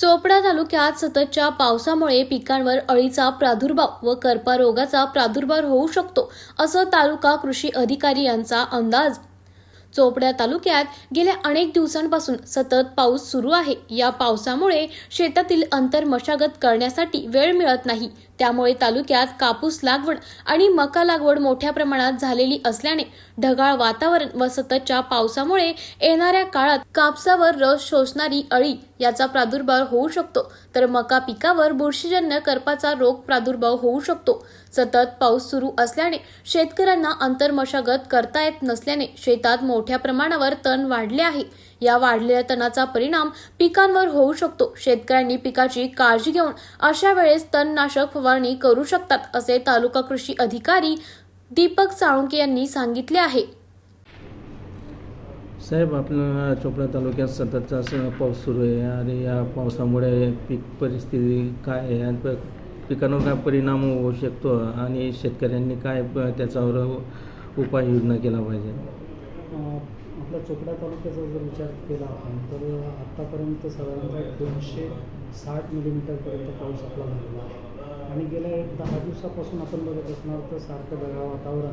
चोपडा तालुक्यात सततच्या पावसामुळे पिकांवर अळीचा प्रादुर्भाव व करपा रोगाचा प्रादुर्भाव होऊ शकतो असं तालुका कृषी अधिकारी यांचा अंदाज. चोपड्या तालुक्यात गेल्या अनेक दिवसांपासून सतत पाऊस सुरू आहे. या पावसामुळे शेतातील अंतर मशागत करण्यासाठी वेळ मिळत नाही. त्यामुळे तालुक्यात कापूस लागवड आणि मका लागवड मोठ्या प्रमाणात झालेली असल्याने ढगाळ वातावरण व सततच्या पावसामुळे येणाऱ्या काळात कापसावर रस शोषणारी अळी याचा प्रादुर्भाव होऊ शकतो. तर मका पिकावर बुरशीजन्य करपाचा रोग प्रादुर्भाव होऊ शकतो. सतत पाऊस सुरू असल्याने शेतकऱ्यांना अंतर्मशागत करता येत नसल्याने शेतात मोठ्या प्रमाणावर तण वाढले आहे. या वाढलेल्या तणाचा परिणाम पिकांवर होऊ शकतो. शेतकऱ्यांनी पिकाची काळजी घेऊन अशा वेळेस तणनाशक फवारणी करू शकतात असे तालुका कृषी अधिकारी दीपक साळुंके यांनी सांगितले आहे. साहेब आपल्या चोपडा तालुक्यात सततचा असं पाऊस सुरू आहे आणि या पावसामुळे पीक परिस्थिती काय आहे आणि पिकांवर काय परिणाम होऊ शकतो आणि शेतकऱ्यांनी काय त्याच्यावर उपाययोजना केला पाहिजे चोपडा तालुक्याचा जर विचार केला आपण तर आत्तापर्यंत साधारणतः दोनशे साठ मिलीमीटरपर्यंत पाऊस आपला झालेला आहे. आणि गेल्या एक दहा दिवसापासून आपण बघत असणार तर सारखं ढगाळ वातावरण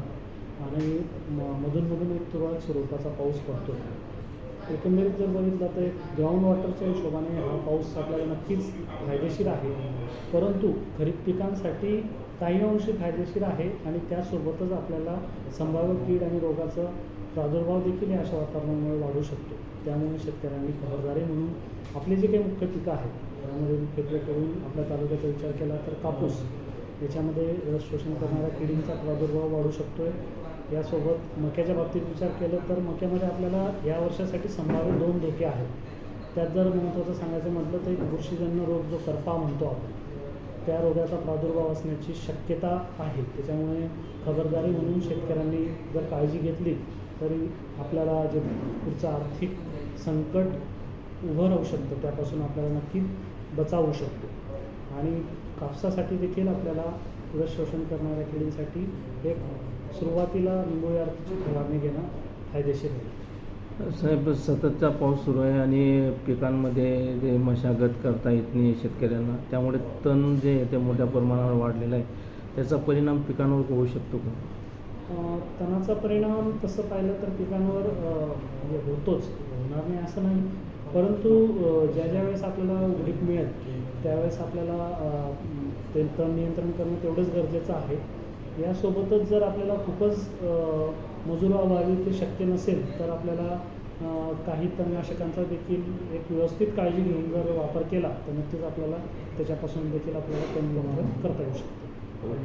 आणि म- मधूनमधून एक तुरळक स्वरूपाचा पाऊस पडतो एकंदरीत जर बघितलं तर एक ग्राउंड वॉटरच्या हिशोबाने हा पाऊस आपल्याला नक्कीच फायदेशीर आहे. परंतु खरीप पिकांसाठी काही अंशी फायदेशीर आहे आणि त्यासोबतच आपल्याला संभाव्य कीड आणि रोगाचा प्रादुर्भाव देखील या अशा वातावरणामुळे वाढू शकतो. त्यामुळे शेतकऱ्यांनी खबरदारी म्हणून आपली जी काही मुख्य पिकं आहेत त्यामध्ये मुख्यत्वे करून आपल्या तालुक्याचा विचार केला तर कापूस याच्यामध्ये रस शोषण करणाऱ्या किडींचा प्रादुर्भाव वाढू शकतो आहे यासोबत मक्याच्या बाबतीत विचार केलं तर मक्यामध्ये आपल्याला या वर्षासाठी संभाव्य दोन धोके आहेत. त्यात जर महत्त्वाचं सांगायचं म्हटलं तर एक बुरशीजन्य रोग जो करपा म्हणतो आपण त्या रोगाचा प्रादुर्भाव असण्याची शक्यता आहे. त्याच्यामुळे खबरदारी म्हणून शेतकऱ्यांनी जर काळजी घेतली तरी आपल्याला जे पुढचं आर्थिक संकट उभं राहू शकतं त्यापासून आपल्याला नक्की बचावू शकतो. आणि कापसासाठी देखील आपल्याला रस शोषण करणाऱ्या किडींसाठी एक सुरुवातीला निंबोळी आरतीची फवारणी घेणं फायदेशीर आहे. साहेब सततचा पाऊस सुरू आहे आणि पिकांमध्ये जे मशागत करता येत नाही शेतकऱ्यांना त्यामुळे तण जे आहे ते मोठ्या प्रमाणावर वाढलेलं आहे. त्याचा परिणाम पिकांवर होऊ शकतो का? तणाचा परिणाम तसं पाहिलं तर पिकांवर म्हणजे होतोच होणार नाही असं नाही. परंतु ज्या ज्या वेळेस आपल्याला उडीक मिळेल त्यावेळेस आपल्याला ते तण नियंत्रण करणं तेवढंच गरजेचं आहे. यासोबतच जर आपल्याला खूपच मजुराअभावी ते शक्य नसेल तर आपल्याला काही तणनाशकांचा देखील एक व्यवस्थित काळजी घेऊन जर वापर केला तर नक्कीच आपल्याला त्याच्यापासून देखील आपल्याला तण करता येऊ शकतं. हो.